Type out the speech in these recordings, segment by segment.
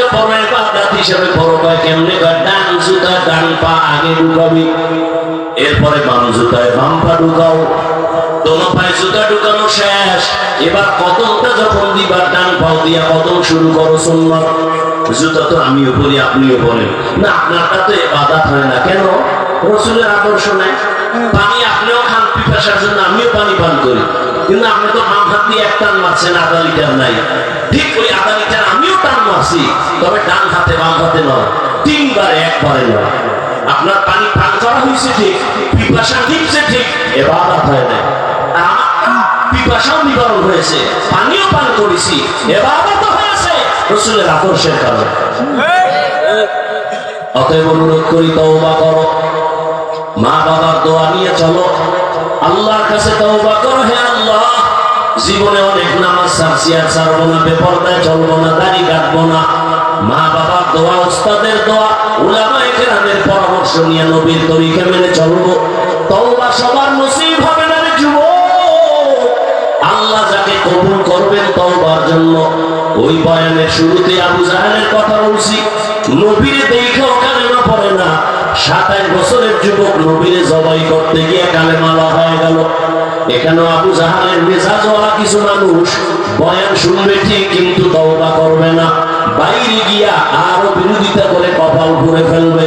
নামাজকে বড় ইবাদত হিসেবে বড় কয় কেমনে কয় ডান জুতা, ডান পা, আগে ঢুকাবি। এরপরে বাম জুতায় বাম পা ঢুকাও। দোনো পায়ে জুতা ঢুকানো শেষ। এবার কদমটা যখন দিবার ডান পাও দিয়া কদম শুরু করো সুন্নত। জুতা তো আমিও বলি, আপনিও বলেন। না, আপনারটা তো এবাদাত হয় না। কেন? রসুলের আদর্শ নাই। পানি আপনিও খান পিপাসার জন্য আমিও পানি পান করি। কিন্তু আপনি তো বাম হাত দিয়ে এক টান মারছেন আধা লিটার নাই। ঠিক ওই আধা লিটার আমিও টান মারছি, তবে ডান হাতে, বাম হাতে নয়, তিনবারে একবারে নয়। আপনার পানি পান করা হয়েছে ঠিক, পিপাসা মিটছে ঠিক এবাদাত হয় না পিপাসাও নিবারণ হয়েছে, পানিও পান করেছি এবাদাত হয়েছে, রসুলের আদর্শের কারণে। অতএব অনুরোধ করি, তওবা মা বাবার দোয়া নিয়ে চলো। আল্লাহর কাছে তওবা করো, হে আল্লাহ। জীবনে অনেক নামাজ ছাড়ছি আর ছাড়বো না, বেপরদায় চলবো না, দাড়ি কাটবো না। মা বাবার দোয়া, ওস্তাদের দোয়া, উলামায়ে কেরামের পরামর্শ নিয়ে নবীর তরিকা মেনে চলবো। তওবা সবার নসিব হবে না রে আল্লাহ যাকে কবুল করবেন তওবার জন্য। ওই বয়ানের শুরুতে আবু জাহালের কথা বলছি, নবীরে দেখেও কালেমা পড়ে না। সাতাশ বছরের যুবক নবীরে জবাই করতে গিয়ে কালেমালা হয়ে গেল। এখানেও আবু জাহানের মেজাজ ওরা কিছু মানুষ বয়ান শুনবে ঠিক, কিন্তু তওবা করবে না। বাইরে গিয়া আরও বিরোধিতা করে কপাল ঘুরে ফেলবে।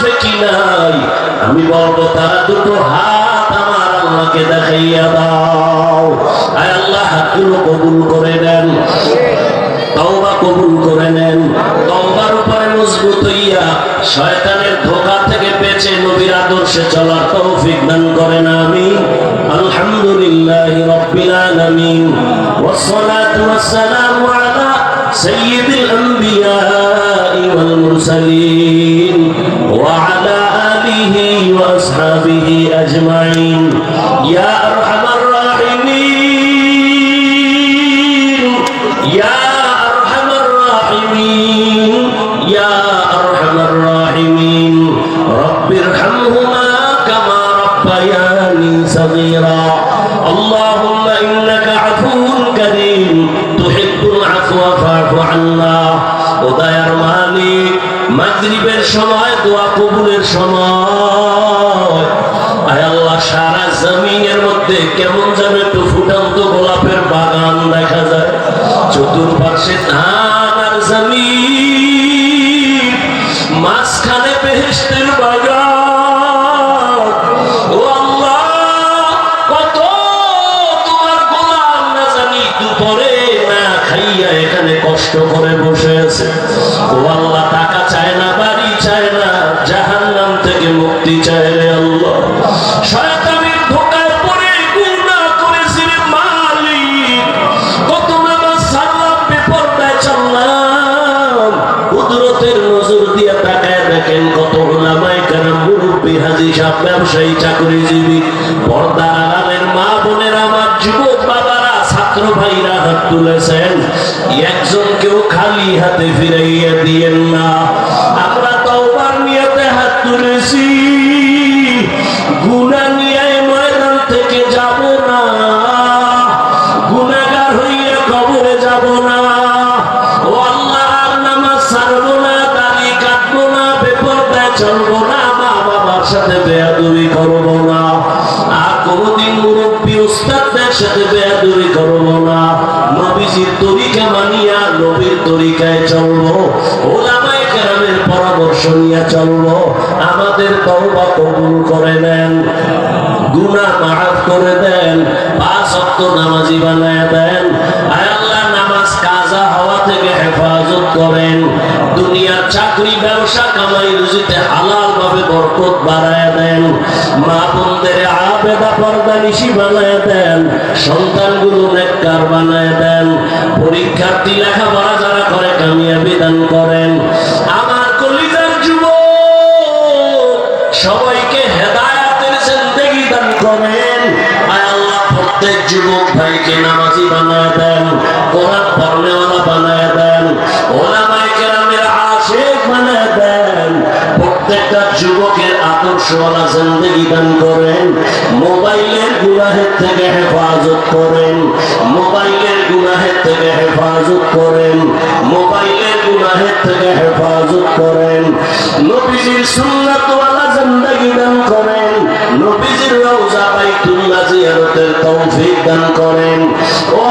মুনাফিকি নাই আমি বলবো তারা দুটো হাত আমার আল্লাহকে দেখাইয়া দাও আয় আল্লাহ হাতগুলো কবুল করে দেন তওবা কবুল করে নেন তওবার উপরে মজবুত হইয়া শয়তানের ধোঁকা থেকে বেঁচে নবীর আদর্শে চলার তৌফিক দান করেন আমিন আলহামদুলিল্লাহ রাব্বিল আলামিন والصلاه والسلام على سيد الانبياء والمرسلين আল্লাহু আল্লাহ ও মধ্যে কেমন যেন একটু ফুটন্ত গোলাপের বাগান দেখা যায়। চতুর্পাশে ধান আর জমি মাঝখানে বেহেস্তের বাগান ব্যবসায়ী চাকরিজীবী পর্দার আড়ালের মা বোনের, আমার যুবক বাবারা, ছাত্র ভাইরা হাত তুলেছেন। একজন কেউ খালি হাতে ফিরাইয়া দিয়েন না। সাথে বেয়াদুবি করব না আর কোনোদিন মুরব্বী উস্তাদদের সাথে বেয়াদুবি করব না নবীজির তরিকা মানিয়া নবীর তরিকায় চলবো। ওলামায়ে কেরামের পরামর্শ নিয়ে চলবো। আমাদের তওবা কবুল করে নেন। গুনাহ মাফ করে দেন। পাঁচ ওয়াক্ত নামাজি বানায় দেন। থেকে হেফাজত করেন। দুনিয়ার চাকরি, ব্যবসা, কামাই রুজিতে হালাল ভাবে বরকত বাড়ায় দেন। মা বোনদের আবেদা পর্দা নিশি বানায় দেন। সন্তানগুলো নেককার বানায় দেন। পরীক্ষার্থী লেখাপড়া যারা করে, কামিয়াবি দান করেন। আমার কলিজার যুব সবাইকে হেদায়াতের জিন্দেগি দান করেন। প্রত্যেক যুবক ভাইকে নামাজি বানায় দেন, কোরআন পড়নেওয়ালা বানায় দেন, ওলামায়ে কেরামের আশিক বানায় দেন। প্রত্যেকটা যুবকের আদর্শওয়ালা জিন্দেগি দান করেন, মোবাইলের গুনাহের থেকে হেফাজত করেন, মোবাইলের গুনাহের থেকে হেফাজত করেন, মোবাইলের গুনাহের থেকে হেফাজত করেন। নবীজির সুন্নাতওয়ালা তৌফিক দান করেন। ও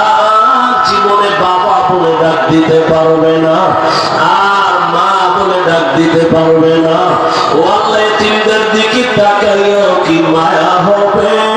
আর জীবনে বাবা বলে ডাক দিতে পারবে না, আর মা বলে ডাক দিতে পারবে না। ও আল্লাহ দিকে তাকাইও কি মায়া হবে?